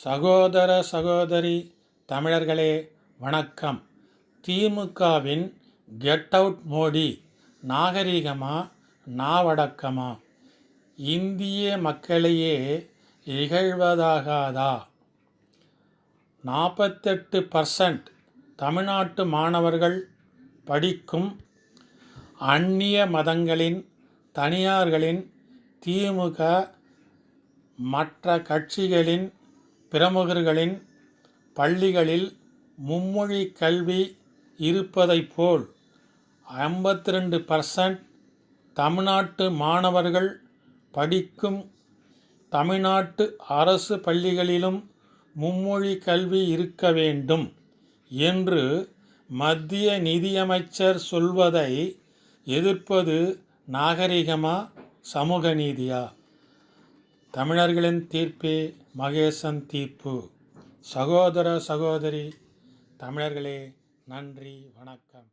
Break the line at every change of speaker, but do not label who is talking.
சகோதர சகோதரி தமிழர்களே வணக்கம். திமுகவின் கெட் அவுட் மோடி நாகரிகமா நாவடக்கமா? இந்திய மக்களையே இகழ்வதாகாதா? நாற்பத்தெட்டு பர்சன்ட் தமிழ்நாட்டு மாணவர்கள் படிக்கும் அந்நிய மதங்களின் தனியார்களின் திமுக மற்ற கட்சிகளின் பிரமுகர்களின் பள்ளிகளில் மும்மொழி கல்வி இருப்பதைப் போல் ஐம்பத்தி ரெண்டு பர்சன்ட் தமிழ்நாட்டு மாணவர்கள் படிக்கும் தமிழ்நாட்டு அரசு பள்ளிகளிலும் மும்மொழி கல்வி இருக்க வேண்டும் என்று மத்திய நிதியமைச்சர் சொல்வதை எதிர்ப்பது நாகரிகமா சமூக நீதியா? தமிழர்களின் தீர்ப்பே மகேசன் தீர்ப்பு. சகோதர சகோதரி தமிழர்களே நன்றி வணக்கம்.